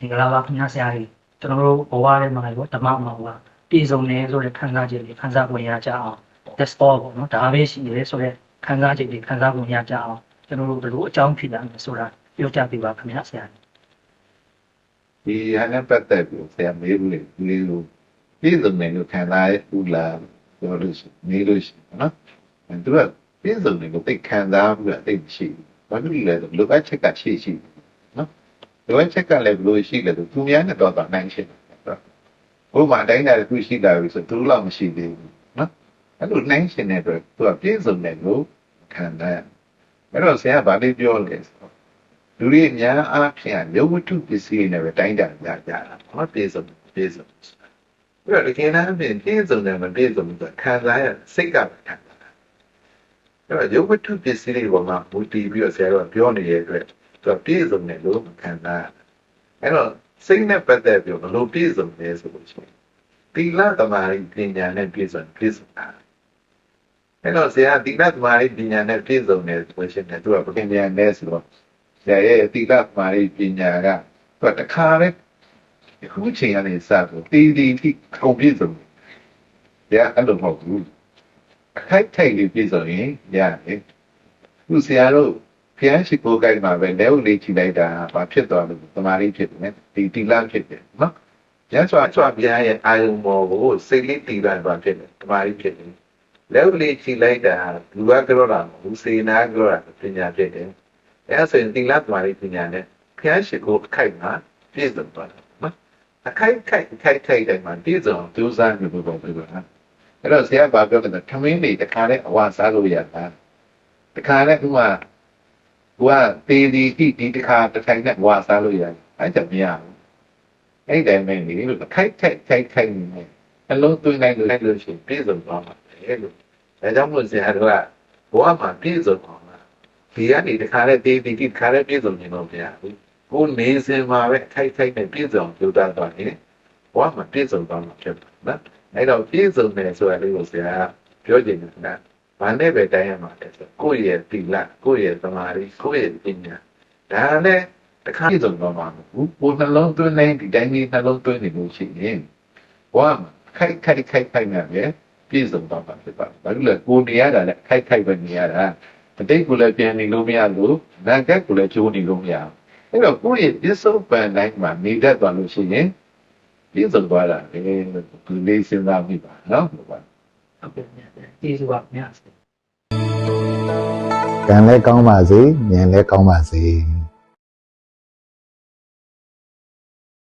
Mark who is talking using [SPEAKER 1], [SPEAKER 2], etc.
[SPEAKER 1] မင်္ဂလာပါခင်ဗျာဆရာကြီးကျွန်တော်တို့ဘဝထဲမှာရောဓမ္မမှာကပြည်စုံနေဆိုတဲ့ခံစားချက်တွေခံစားဝင်ရကြအောင် that's all ပေါ့နော်ဒါပဲရှိရဲဆိုတဲ့ခံစားချက်တွေခံစားဝင်ရကြအောင်ကျွန်တော်တို့ဘယ်လိုအကြောင်းဖြစ်လာလဲဆိုတာပြောကြပေးပါခင်ဗျာဆရာကြီး
[SPEAKER 2] ဒီဟာနဲ့ပတ်သက်ပြီးဆရာမေးလို့လေဒီလိုပြည်စုံနေလို့ခံစားရဘူးလားပြောလို့ရှိရင်မေးလို့ရှိရင်နော်အဲသူကပြည်စုံနေလို့သိခံစားပြီးတော့သိမရှိဘူးဘာလို့လဲဆိုလိုအပ်ချက်ကရှိရှိနော် လိုအပ်ချက်ကလည်းဘယ်လိုရှိလဲဆိုသူများနဲ့တော့တော့နိုင်ရှိတယ်ဘုရားတိုင်းတာသူရှိတာပြီဆိုသူလောက်မရှိသေးဘူးနော်အဲ့လိုနိုင်ရှင်တဲ့အတွက်သူကပြည်စုံနေလို့ခံစားရအဲ့တော့ဆရာဗာလေးပြောလဲဆိုတော့လူတွေအများအားဖြင့်ရုပ်ဝတ္ထုပစ္စည်းတွေနဲ့ပဲတိုင်းတာကြကြတာ။ဘာပြေဆုံးပြေဆုံး။ပြီးတော့ဒီကနေ့အပြင်ပြေဆုံးတယ်မပြေဆုံးဘူးဆိုခံစားရစိတ်ကပဲခံစားတာ။အဲ့တော့ရုပ်ဝတ္ထုပစ္စည်းတွေပေါ်မှာမူတည်ပြီးတော့ဆရာတို့ကပြောနေတဲ့အတွက် သူကပြေဆုံးတယ်လို့ခံစားရတယ်။အဲ့တော့စိတ်နဲ့ပတ်သက်ပြီးတော့ဘယ်လိုပြေဆုံးလဲဆိုလို့ရှိရင်သီလသမာဓိပညာနဲ့ပြေဆုံးပြေဆုံးတာ။အဲ့တော့ဆရာသီလသမာဓိပညာနဲ့ပြေဆုံးတယ်ဆိုလို့ရှိရင်သူကဘယ်ဉာဏ်နဲ့ဆိုတော့ဆရာရဲ့သီလမာရီပညာကသူကတခါလဲအခုချိန်ကနေစပြီးတီးတီးတီးကုန်ပြည့်စုံတယ်။အဲ့လိုမဟုတ်ဘူး။အခိုက်ထိုက်လေးပြည့်စုံရင်ရတယ်။ခုဆရာတို့ ဖျားရှိခိုးကိုက်မှာပဲလက်ဦးလေးချီလိုက်တာဘာဖြစ်သွားလို့သမာဓိဖြစ်တယ်။ဒီတီလာဖြစ်တယ်နော်။ရသော်ဆွာပြားရဲ့အာယုံမောကိုစိတ်လေးတီလာဘာဖြစ်တယ်သမာဓိဖြစ်တယ်။လက်ဦးလေးချီလိုက်တာလူကကြောတာမဟုတ်စေနာကြောတာပညာဖြစ်တယ်။အဲဆိုရင်သီလသမာဓိပညာနဲ့ဖျားရှိကိုအခိုက်မှာပြည့်စုံသွားတယ်နော်အခိုက်ခိုက်ခိုက်ခိုက်တိုင်းမှာပြည့်စုံဒုစရမျိုးပေါ့ပြောတာအဲ့တော့ဆရာဘာပြောလဲဆိုထမင်းတွေတခါနဲ့အဝစားလို့ရတာတခါနဲ့ဥမာ ကိုကတေဒီတိဒီတခါတစ်ထိုင်နဲ့အဝစားလို့ရတယ်အဲ့ဒါမရဘူးအဲ့တိုင်းမင်းလေလို့ခိုက်ခိုက်ခိုက်ခိုက်နေအလုံးသွင်းနိုင်လို့လိုက်လို့ရှိရင်ပြည့်စုံသွားမှာပဲလို့ဒါကြောင့်မို့ဆရာတို့ကဘဝမှာပြည့်စုံအောင်ဒီကနေတခါနဲ့တေးတီတီတခါနဲ့ပြည့်စုံနေတော့ဗျာကိုနေစင်မှာပဲထိုက်ထိုက်နဲ့ပြည့်စုံကြိုးစားသွားရင်ဘဝမှာပြည့်စုံသွားမှာဖြစ်ပါနော်အဲ့တော့ပြည့်စုံတယ်ဆိုတာလေးကိုဆရာပြောချင်တယ်က ဘာနဲ့ပဲတိုင်းရမှာလဲဆိုကိုယ့်ရဲ့တိလကိုယ့်ရဲ့သမာဓိကိုယ့်ရဲ့ပညာဒါနဲ့တခါပြည့်စုံသွားမှာမဟုတ်ဘူးဘုနှလုံးသွင်းနေဒီတိုင်းကြီးနှလုံးသွင်းနေလို့ရှိရင်ဘဝမှာခိုက်ခိုက်ခိုက်ခိုက်နဲ့ပဲပြည့်စုံသွားမှာဖြစ်ပါဘာလို့လဲကိုနေရတာလည်းခိုက်ခိုက်ပဲနေရတာအတိတ်ကိုလည်းပြန်နေလို့မရလို့နာဂတ်ကိုလည်းကျိုးနေလို့မရအဲ့တော့ကိုယ့်ရဲ့ပြစ္ဆုတ်ပန်တိုင်းမှာနေတတ်သွားလို့ရှိရင်ပြည့်စုံသွားတာလေဒီလေးစဉ်းစားမိပါနော် ဟုတ်ပါ
[SPEAKER 1] ဟုတ်ကဲ့ဗျာကျေးဇူးပါခင်ဗျာ
[SPEAKER 3] ကံလည်းကောင်းပါစေဉာဏ်လည်းကောင်းပါစေ